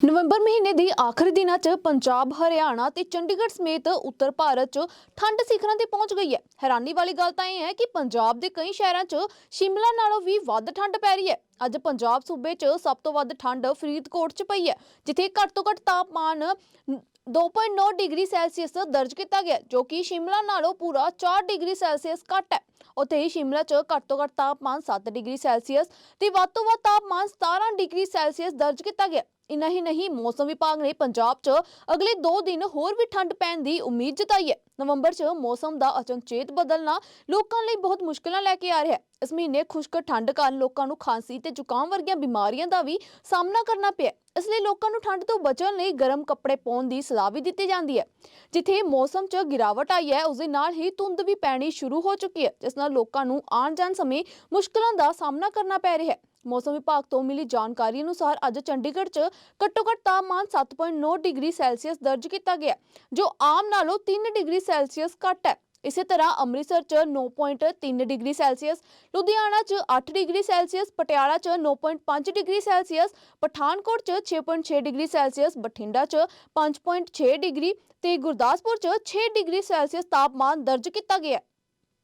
ਨਵੰਬਰ ਮਹੀਨੇ ਦੀ ਆਖਰੀ ਦਿਨਾਂ 'ਚ ਪੰਜਾਬ, ਹਰਿਆਣਾ ਤੇ ਚੰਡੀਗੜ੍ਹ ਸਮੇਤ ਉੱਤਰ ਭਾਰਤ 'ਚ ਠੰਡ ਸਿਖਰਾਂ ਤੇ ਪਹੁੰਚ ਗਈ ਹੈ। ਹੈਰਾਨੀ ਵਾਲੀ ਗੱਲ ਤਾਂ ਇਹ ਹੈ ਕਿ ਪੰਜਾਬ ਦੇ ਕਈ ਸ਼ਹਿਰਾਂ 'ਚ ਸ਼ਿਮਲਾ ਨਾਲੋਂ ਵੀ ਵੱਧ ਠੰਡ ਪੈ ਰਹੀ ਹੈ। ਅੱਜ ਪੰਜਾਬ ਸੂਬੇ 'ਚ ਸਭ ਤੋਂ ਵੱਧ ਠੰਡ ਫਰੀਦਕੋਟ 'ਚ ਪਈ ਹੈ, ਜਿੱਥੇ ਘੱਟ ਤੋਂ ਘੱਟ ਤਾਪਮਾਨ 2.9 ਡਿਗਰੀ ਸੈਲਸੀਅਸ ਦਰਜ ਕੀਤਾ ਗਿਆ, ਜੋ ਕਿ ਸ਼ਿਮਲਾ ਨਾਲੋਂ ਪੂਰਾ 4 ਡਿਗਰੀ ਸੈਲਸੀਅਸ ਘੱਟ ਹੈ। ਉੱਥੇ ਹੀ ਸ਼ਿਮਲਾ 'ਚ ਘੱਟ ਤੋਂ ਘੱਟ ਤਾਪਮਾਨ 7 ਡਿਗਰੀ ਸੈਲਸੀਅਸ ਤੇ ਵੱਧ ਤੋਂ ਵੱਧ ਤਾਪਮਾਨ 17 ਡਿਗਰੀ ਸੈਲਸੀਅਸ ਦਰਜ ਕੀਤਾ ਗਿਆ। ਇਨਾ ਹੀ ਨਹੀਂ, ਮੌਸਮ ਵਿਭਾਗ ਨੇ ਪੰਜਾਬ 'ਚ ਅਗਲੇ 2 ਦਿਨ ਹੋਰ ਵੀ ਠੰਡ ਪੈਣ ਦੀ ਉਮੀਦ ਜਤਾਈ ਹੈ। ਨਵੰਬਰ 'ਚ ਮੌਸਮ ਦਾ ਅਚਨਚੇਤ ਬਦਲਣਾ ਲੋਕਾਂ ਲਈ ਬਹੁਤ ਮੁਸ਼ਕਲਾਂ ਲੈ ਕੇ ਆ ਰਿਹਾ ਹੈ। ਇਸ ਮਹੀਨੇ ਖੁਸ਼ਕ ਠੰਡ ਕਾਰਨ ਲੋਕਾਂ ਨੂੰ ਖਾਂਸੀ ਤੇ ਜ਼ੁਕਾਮ ਵਰਗੀਆਂ ਬਿਮਾਰੀਆਂ ਦਾ ਵੀ ਸਾਹਮਣਾ ਕਰਨਾ ਪਿਆ ਇਸ ਲਈ ਲੋਕਾਂ ਨੂੰ ਠੰਡ ਤੋਂ ਬਚਣ ਲਈ ਗਰਮ ਕੱਪੜੇ ਪਾਉਣ ਦੀ ਸਲਾਹ ਵੀ ਦਿੱਤੀ ਜਾਂਦੀ ਹੈ। ਜਿੱਥੇ ਮੌਸਮ 'ਚ ਗਿਰਾਵਟ ਆਈ ਹੈ ਉਸ ਦੇ ਨਾਲ ਹੀ ਧੁੰਦ ਵੀ ਪੈਣੀ ਸ਼ੁਰੂ ਹੋ ਚੁੱਕੀ ਹੈ, ਜਿਸ ਨਾਲ ਲੋਕਾਂ ਨੂੰ ਆਉਣ ਜਾਣ ਸਮੇਂ ਮੁਸ਼ਕਲਾਂ ਦਾ ਸਾਹਮਣਾ ਕਰਨਾ ਪੈ ਰਿਹਾ ਹੈ। ਮੌਸਮ ਵਿਭਾਗ ਤੋਂ ਮਿਲੀ ਜਾਣਕਾਰੀ ਅਨੁਸਾਰ ਅੱਜ ਚੰਡੀਗੜ੍ਹ 'ਚ ਘੱਟੋ ਘੱਟ ਤਾਪਮਾਨ 7.9 ਡਿਗਰੀ ਸੈਲਸੀਅਸ ਦਰਜ ਕੀਤਾ ਗਿਆ, ਜੋ ਆਮ ਨਾਲੋਂ 3 ਡਿਗਰੀ ਸੈਲਸੀਅਸ ਘੱਟ ਹੈ। ਇਸੇ ਤਰ੍ਹਾਂ ਅੰਮ੍ਰਿਤਸਰ 'ਚ 9.3 ਡਿਗਰੀ ਸੈਲਸੀਅਸ, ਲੁਧਿਆਣਾ 'ਚ 8 ਡਿਗਰੀ ਸੈਲਸੀਅਸ, ਪਟਿਆਲਾ 'ਚ 9.5 ਡਿਗਰੀ ਸੈਲਸੀਅਸ, ਪਠਾਨਕੋਟ 'ਚ 6.6 ਡਿਗਰੀ ਸੈਲਸੀਅਸ, ਬਠਿੰਡਾ 'ਚ 5.6 ਡਿਗਰੀ ਤੇ ਗੁਰਦਾਸਪੁਰ 'ਚ 6 ਡਿਗਰੀ ਸੈਲਸੀਅਸ ਤਾਪਮਾਨ ਦਰਜ ਕੀਤਾ ਗਿਆ